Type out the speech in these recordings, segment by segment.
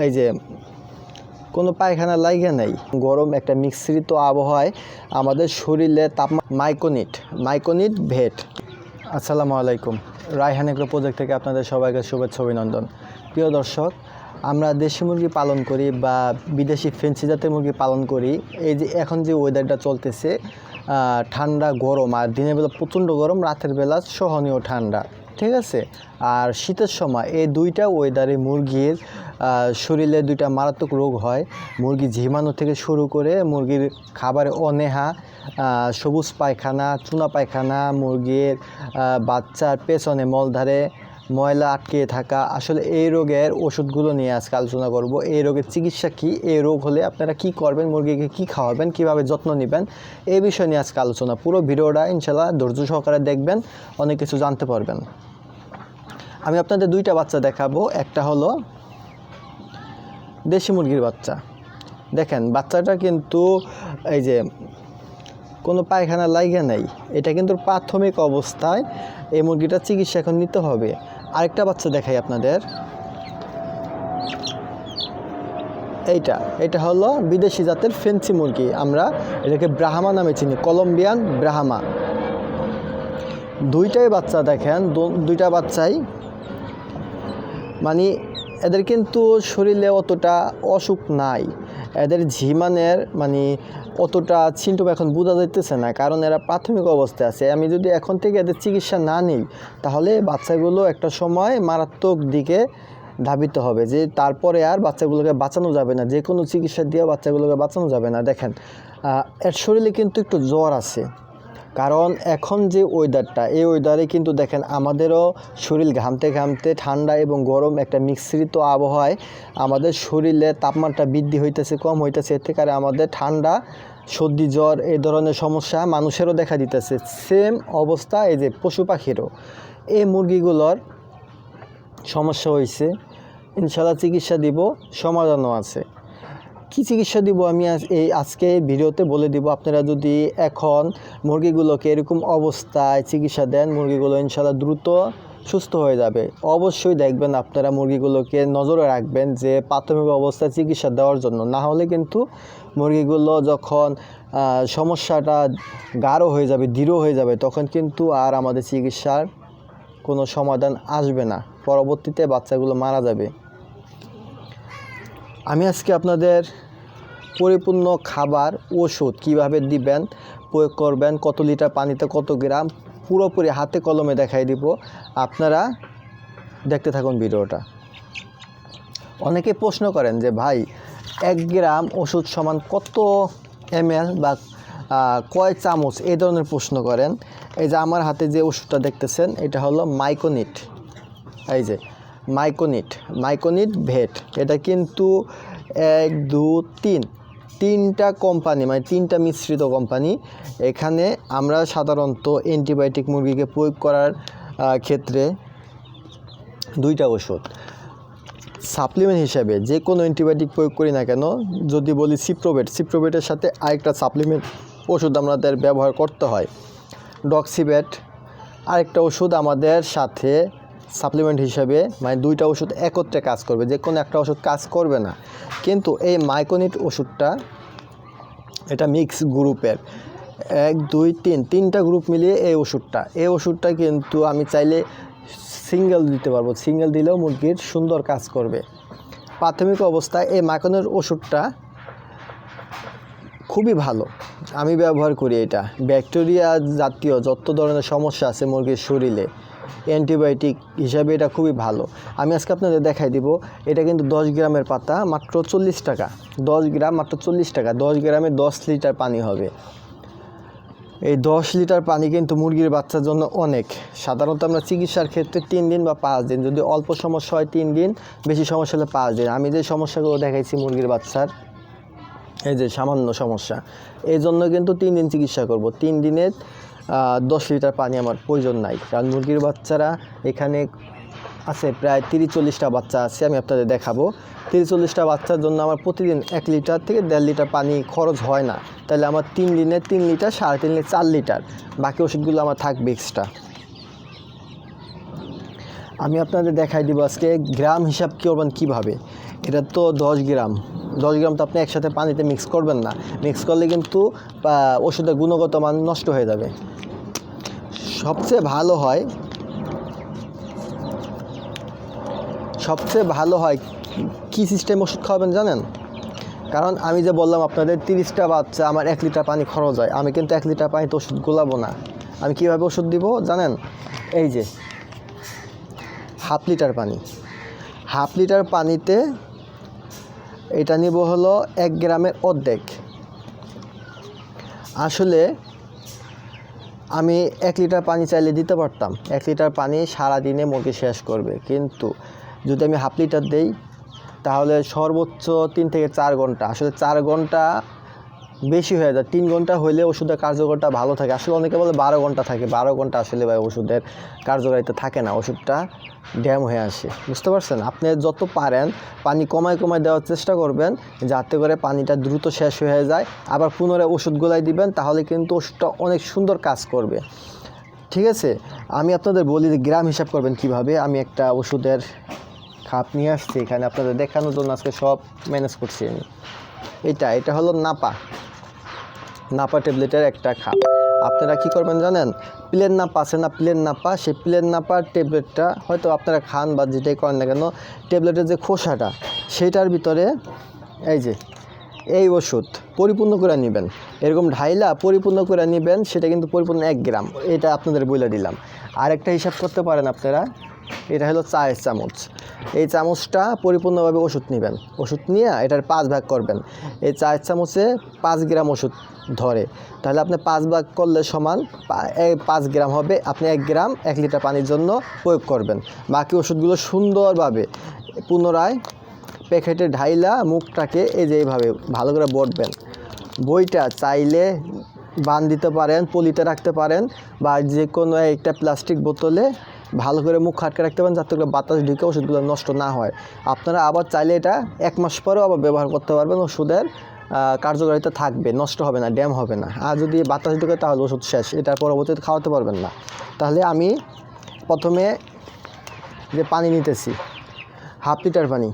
এই যে, কোনো পায়খানা লাগে নাই। গরম একটা মিশ্রিত আবহাওয়ায় আমাদের শরীরে তাপমা মাইকোনিট মাইকোনিট ভেট আসসালামু আলাইকুম। রায়হান এগ্রো প্রজেক্ট থেকে আপনাদের সবাইকে শুভেচ্ছা, অভিনন্দন। প্রিয় দর্শক, আমরা দেশি মুরগি পালন করি বা বিদেশি ফেন্সি জাতের মুরগি পালন করি। এই যে, এখন যে ওয়েদারটা চলতেছে ঠান্ডা, গরম, আর দিনের বেলা প্রচণ্ড গরম, রাতের বেলা সহনীয় ঠান্ডা। ঠিক আছে? আর শীতের সময় এই দুইটা ওয়েদারে মুরগির শরীরে দুইটা মারাত্মক রোগ হয়। মুরগি ঝিমানো থেকে শুরু করে মুরগির খাবারে অনেহা সবুজ পায়খানা, চুনা পায়খানা, মুরগির বাচ্চার পেছনে মলধারে ময়লা আটকে থাকা। আসলে এই রোগের ওষুধগুলো নিয়ে আজকে আলোচনা করব। এই রোগের চিকিৎসা কি? এই রোগ হলে আপনারা কি করবেন? মুরগিকে কি খাওয়াবেন? কীভাবে যত্ন নেবেন? এই বিষয় নিয়ে আজকে আলোচনা। পুরো ভিডিওটা ইনশাল্লাহ ধৈর্য সহকারে দেখবেন, অনেক কিছু জানতে পারবেন। আমি আপনাদের দুইটা বাচ্চা দেখাবো। একটা হলো দেশি মুরগির বাচ্চা। দেখেন, বাচ্চাটা কিন্তু এই যে কোনো পায়খানা লাইগা নেই। এটা কিন্তু প্রাথমিক অবস্থায় এই মুরগিটার চিকিৎসা এখন নিতে হবে। আরেকটা বাচ্চা দেখাই আপনাদের। এইটা, এটা হলো বিদেশি জাতের ফেন্সি মুরগি। আমরা এটাকে ব্রাহ্মা নামে চিনি, কলম্বিয়ান ব্রাহ্মা। দুইটাই বাচ্চা দেখেন দুইটা বাচ্চাই। মানে এদের কিন্তু শরীরে অতটা অসুখ নাই। এদের ঝিমানের মানে অতটা সিমটম এখন বোঝা যাইতেছে না, কারণ এরা প্রাথমিক অবস্থায় আছে। আমি যদি এখন থেকে এদের চিকিৎসা না নিই, তাহলে বাচ্চাগুলো একটা সময় মারাত্মক দিকে ধাবিত হবে যে তারপরে আর বাচ্চাগুলোকে বাঁচানো যাবে না যে কোনো চিকিৎসা দিয়ে বাচ্চাগুলোকে বাঁচানো যাবে না। দেখেন এর শরীরে কিন্তু একটু জ্বর আছে। কারণ এখন যে ওয়েদারটা এই ওয়েদারে কিন্তু দেখেন আমাদেরও শরীর ঘামতে ঘামতে ঠান্ডা এবং গরম একটা মিশ্রিত আবহাওয়ায় আমাদের শরীরে তাপমাত্রা বৃদ্ধি হইতেছে, কম হইতেছে। এর থেকে আমাদের ঠান্ডা, সর্দি, জ্বর এই ধরনের সমস্যা মানুষেরও দেখা দিতেছে। সেম অবস্থা এই যে পশু পাখিরও। এই মুরগিগুলোর সমস্যা হয়েছে ইনশাল্লাহ চিকিৎসা দিব, সমাধানও আছে। কি চিকিৎসা দিব আমি এই আজকে ভিডিওতে বলে দিব, আপনারা যদি এখন মুরগিগুলোকে এরকম অবস্থায় চিকিৎসা দেন, মুরগিগুলো ইনশাল্লাহ দ্রুত সুস্থ হয়ে যাবে। অবশ্যই দেখবেন আপনারা মুরগিগুলোকে নজরে রাখবেন যে প্রাথমিক অবস্থায় চিকিৎসা দেওয়ার জন্য। না হলে কিন্তু মুরগিগুলো যখন সমস্যাটা গাঢ় হয়ে যাবে, দৃঢ় হয়ে যাবে, তখন কিন্তু আর আমাদের চিকিৎসার কোনো সমাধান আসবে না। পরবর্তীতে বাচ্চাগুলো মারা যাবে। আমি আজকে আপনাদের পরিপূর্ণ খাবার, ওষুধ কীভাবে দিবেন, প্রয়োগ করবেন, কত লিটার পানিতে কত গ্রাম, পুরোপুরি হাতে কলমে দেখাই দিব। আপনারা দেখতে থাকুন ভিডিওটা। অনেকে প্রশ্ন করেন যে, ভাই, এক গ্রাম ওষুধ সমান কত এম বা কয় চামচ? এই ধরনের প্রশ্ন করেন। এই যে আমার হাতে যে ওষুধটা দেখতেছেন, এটা হলো মাইকোনিট। এই যে মাইকোনিট। মাইকোনিট ভেট, এটা কিন্তু এক, দু, তিন, তিনটা কোম্পানি মানে তিনটা মিশ্রিত কোম্পানি এখানে আমরা সাধারণত অ্যান্টিবায়োটিক মুরগিকে প্রয়োগ করার ক্ষেত্রে দুইটা ওষুধ। সাপ্লিমেন্ট হিসাবে যে কোনো অ্যান্টিবায়োটিক প্রয়োগ করি না কেন, যদি বলি সিপ্রোবেট সিপ্রোবেটের সাথে আরেকটা সাপ্লিমেন্ট ওষুধ আমাদের ব্যবহার করতে হয়। ডক্সিবেট আরেকটা ওষুধ আমাদের সাথে সাপ্লিমেন্ট হিসাবে মানে দুইটা ওষুধ একত্রে কাজ করবে, যে কোনো একটা ওষুধ কাজ করবে না। কিন্তু এই মাইকোনিট ওষুধটা, এটা মিক্স গ্রুপের, এক, দুই, তিন, তিনটা গ্রুপ মিলিয়ে এই ওষুধটা। এই ওষুধটা কিন্তু আমি চাইলে সিঙ্গেল দিতে পারব, সিঙ্গেল দিলেও মুরগির সুন্দর কাজ করবে। প্রাথমিক অবস্থায় এই মাইকোনের ওষুধটা খুবই ভালো, আমি ব্যবহার করি এটা। ব্যাকটেরিয়া জাতীয় যত ধরনের সমস্যা আছে মুরগির শরীরে অ্যান্টিবায়োটিক হিসাবে এটা খুবই ভালো। আমি আজকে আপনাদের দেখাই দিব এটা কিন্তু দশ গ্রামের পাতা মাত্র চল্লিশ টাকা। দশ গ্রাম মাত্র চল্লিশ টাকা। দশ গ্রামে দশ লিটার পানি হবে। এই দশ লিটার পানি কিন্তু মুরগির বাচ্চার জন্য অনেক। সাধারণত আমরা চিকিৎসার ক্ষেত্রে তিন দিন বা পাঁচ দিন যদি অল্প সমস্যা হয় তিন দিন বেশি সমস্যা হলে পাঁচ দিন। আমি যে সমস্যাগুলো দেখাইছি মুরগির বাচ্চার এই যে সামান্য সমস্যা এই জন্য কিন্তু তিন দিন চিকিৎসা করব। তিন দিনে আহ, দশ লিটার পানি আমার প্রয়োজন নাই। কারণ মুরগির বাচ্চারা এখানে আছে প্রায় তিরিশ চল্লিশটা বাচ্চা আছে, আমি আপনাদের দেখাবো। তিরিশ চল্লিশটা বাচ্চার জন্য আমার প্রতিদিন এক লিটার থেকে দেড় লিটার পানি খরচ হয় না। তাহলে আমার তিন দিনে তিন লিটার, সাড়ে তিন লিটার, চার লিটার। বাকি ওষুধগুলো আমার থাকবে এক্সট্রা আমি আপনাদের দেখাই দিব আজকে গ্রাম হিসাব করবেন কীভাবে? এটা তো দশ গ্রাম। দশ গ্রাম তো আপনি একসাথে পানিতে মিক্স করবেন না। মিক্স করলে কিন্তু ওষুধের গুণগত মান নষ্ট হয়ে যাবে। সবচেয়ে ভালো হয়, সবচেয়ে ভালো হয় কি সিস্টেম ওষুধ খাওয়াবেন জানেন? কারণ আমি যে বললাম আপনাদের তিরিশটা বাচ্চা, আমার এক লিটার পানি খরচ হয়। আমি কিন্তু এক লিটার পানিতে ওষুধ গোলাবো না। আমি কীভাবে ওষুধ দিব জানেন? এই যে, হাফ লিটার পানি। হাফ লিটার পানিতে এটা নিব হলো এক গ্রামের অর্ধেক। আসলে আমি এক লিটার পানি চাইলে দিতে পারতাম। এক লিটার পানি সারা দিনে মুরগি শেষ করবে। কিন্তু যদি আমি হাফ লিটার দেই, তাহলে সর্বোচ্চ তিন থেকে চার ঘণ্টা। আসলে চার ঘণ্টা বেশি হয়ে যায়। তিন ঘণ্টা হইলে ওষুধের কার্যকরটা ভালো থাকে। আসলে অনেকে বলে বারো ঘণ্টা থাকে। বারো ঘণ্টা আসলে ভাই ওষুধের কার্যকারিতা থাকে না। ওষুধটা ড্যাম হয়ে আসে। বুঝতে পারছেন? আপনি যত পারেন পানি কমায় কমায় দেওয়ার চেষ্টা করবেন যাতে করে পানিটা দ্রুত শেষ হয়ে যায়। আবার পুনরায় ওষুধ গোলাই দিবেন, তাহলে কিন্তু ওষুধটা অনেক সুন্দর কাজ করবে। ঠিক আছে? আমি আপনাদের বলি যে গ্রাম হিসাব করবেন কীভাবে। আমি একটা ওষুধের খাপ নিয়ে আসছি এখানে। আপনাদের দেখানোর জন্য আজকে সব ম্যানেজ করছি আমি। এটা এটা হলো নাপা। নাপা ট্যাবলেটের একটা খাপ। আপনারা কি করবেন জানেন? প্লেন নাপা আছে না প্লেন নাপা? সেই প্লেন নাপার ট্যাবলেটটা হয়তো আপনারা খান বা যেটাই করেন না কেন, ট্যাবলেটের যে খোসাটা, সেইটার ভিতরে এই যে, এই ওষুধ পরিপূর্ণ করে নেবেন। এরকম ঢাইলা পরিপূর্ণ করে নেবেন, সেটা কিন্তু পরিপূর্ণ এক গ্রাম। এটা আপনাদের বলে দিলাম। আরেকটা হিসাব করতে পারেন আপনারা, এটা হলো চায়ের চামচ। এই চামচটা পরিপূর্ণভাবে ওষুধ নেবেন। ওষুধ নিয়ে এটার পাঁচ ভাগ করবেন। এই চায়ের চামচে পাঁচ গ্রাম ওষুধ ধরে। তাহলে আপনি পাঁচ ভাগ করলে সমান পাঁচ গ্রাম হবে। আপনি এক গ্রাম এক লিটার পানির জন্য প্রয়োগ করবেন। বাকি ওষুধগুলো সুন্দরভাবে পুনরায় প্যাকেটে ঢাইলা মুখটাকে এই যে এইভাবে ভালো করে বটবেন। বইটা চাইলে বান দিতে পারেন, পলিতে রাখতে পারেন বা যে কোনো একটা প্লাস্টিক বোতলে ভালো করে মুখ খাটকে রাখতে পারেন যাতে করে বাতাস ঢুকে ওষুধগুলো নষ্ট না হয়। আপনারা আবার চাইলে এটা এক মাস পরেও আবার ব্যবহার করতে পারবেন ওষুধের কার্যকারিতা থাকবে, নষ্ট হবে না, ড্যাম হবে না। আর যদি বাতাস ঢুকে তাহলে ওষুধ শেষ এটার পরবর্তীতে খাওয়াতে পারবেন না। তাহলে আমি প্রথমে যে পানি নিতেছি, হাফ লিটার পানি।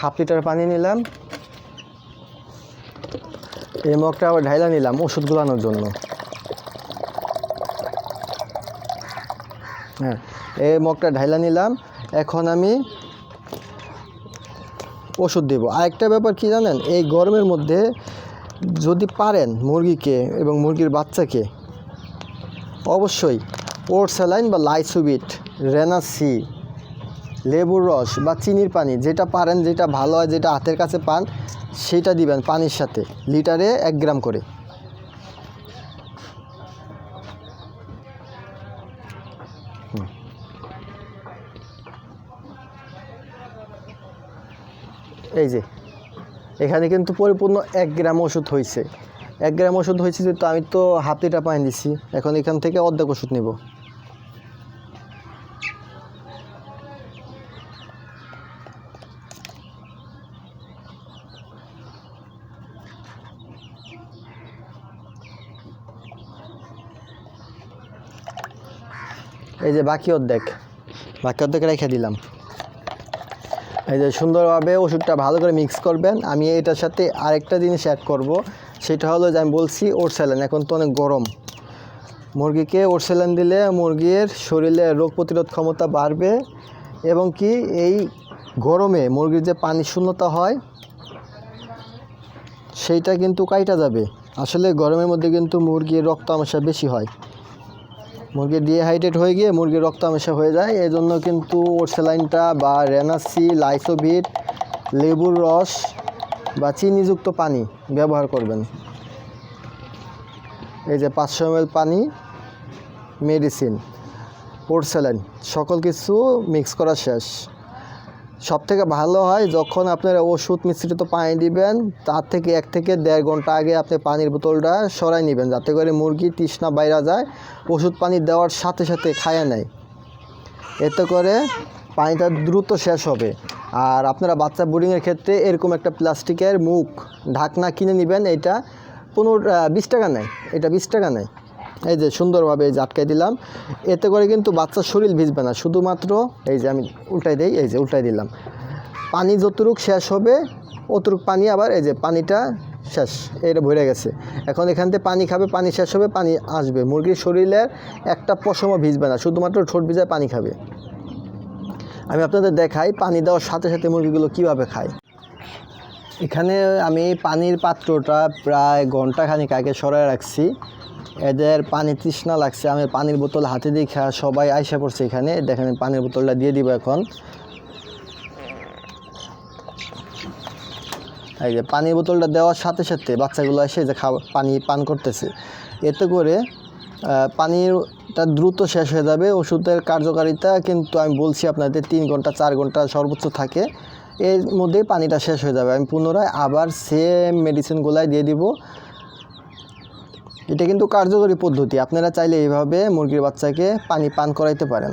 হাফ লিটার পানি নিলাম। এই মগটা আবার ঢাইলা নিলাম ওষুধ গুলানোর জন্য। হ্যাঁ এই মগটা ঢাইলা নিলাম। এখন আমি ওষুধ দেব। আরেকটা ব্যাপার কি জানেন, এই গরমের মধ্যে যদি পারেন মুরগিকে এবং মুরগির বাচ্চাকে, অবশ্যই ওর স্যালাইন বা লাইসোবিট, রেনাসি লেবুর রস বা চিনির পানি, যেটা পারেন, যেটা ভালো হয়, যেটা হাতের কাছে পান, সেটা দিবেন পানির সাথে, লিটারে এক গ্রাম করে। এই যে, এখানে কিন্তু পরিপূর্ণ এক গ্রাম ওষুধ হয়েছে এক গ্রাম ওষুধ হয়েছে যেহেতু আমি তো হাফ লিটার দিছি, এখন এখান থেকে অর্ধেক ওষুধ নিব। এই যে বাকি অর্ধেক। বাকি অর্ধেক রেখে দিলাম। এই যে সুন্দরভাবে ওষুধটা ভালো করে মিক্স করবেন। আমি এটার সাথে আরেকটা জিনিস অ্যাড করব। সেটা হলো যে আমি বলছি ওরসেলেন এখন তো অনেক গরম। মুরগিকে ওরসেলেন দিলে মুরগির শরীরে রোগ প্রতিরোধ ক্ষমতা বাড়বে এবং কি এই গরমে মুরগির যে পানি শূন্যতা হয়, সেইটা কিন্তু কাইটা যাবে। আসলে গরমের মধ্যে কিন্তু মুরগির রক্ত আমসা বেশি হয়। মুরগি ডিহাইড্রেট হয়ে গিয়ে মুরগির রক্ত আমসা হয়ে যায়। এই জন্য কিন্তু ওরসেলাইনটা বা রেনাসি লাইসোভিট লেবুর রস বা চিনিযুক্ত পানি ব্যবহার করবেন। এই যে পাঁচশো এম পানি মেডিসিন ওরসেলাইন সকল কিছু মিক্স করা শেষ। সব থেকে ভালো হয় যখন আপনারা ওষুধ মিশ্রিত পানি দিবেন, তার থেকে এক থেকে দেড় ঘণ্টা আগে আপনি পানির বোতলটা সরাই নেবেন যাতে করে মুরগি তৃষ্ণা বাইরা যায়, ওষুধ পানি দেওয়ার সাথে সাথে খায়া নেয়। এতে করে পানিটা দ্রুত শেষ হবে। আর আপনারা বাচ্চা বোর্ডিংয়ের ক্ষেত্রে এরকম একটা প্লাস্টিকের মুখ, ঢাকনা কিনে নেবেন, এটা পনেরো বিশ টাকা নেয়, এটা বিশ টাকা নেয়। এই যে সুন্দরভাবে এই যে আটকাই দিলাম। এতে করে কিন্তু বাচ্চার শরীর ভিজবে না। শুধুমাত্র এই যে আমি উল্টাই দিই, এই যে উল্টাই দিলাম। পানি যতটুক শেষ হবে, অতটুক পানি আবার এই যে পানিটা শেষ এটা ভরে গেছে। এখন এখান থেকে পানি খাবে, পানি শেষ হবে, পানি আসবে। মুরগির শরীরের একটা পশমও ভিজবে না, শুধুমাত্র ঠোঁট ভিজায় পানি খাবে। আমি আপনাদের দেখাই পানি দেওয়ার সাথে সাথে মুরগিগুলো কীভাবে খায়। এখানে আমি পানির পাত্রটা প্রায় ঘণ্টা খানিক আগে সরায় রাখছি। এদের পানি তৃষ্ণা লাগছে, আমি পানির বোতল হাতে দেখা সবাই আইসা পড়ছে এখানে। দেখেন পানির বোতলটা দিয়ে দিব এখন। এই যে পানির বোতলটা দেওয়ার সাথে সাথে বাচ্চাগুলো এসে যে খাওয়া, পানি পান করতেছে। এতে করে পানিটা দ্রুত শেষ হয়ে যাবে। ওষুধের কার্যকারিতা কিন্তু আমি বলছি আপনাদের, তিন ঘণ্টা, চার ঘণ্টা সর্বোচ্চ থাকে। এর মধ্যেই পানিটা শেষ হয়ে যাবে। আমি পুনরায় আবার সেম মেডিসিনগুলাই দিয়ে দিব। এটা কিন্তু কার্যকরী পদ্ধতি। আপনারা চাইলে এইভাবে মুরগির বাচ্চাকে পানি পান করাইতে পারেন।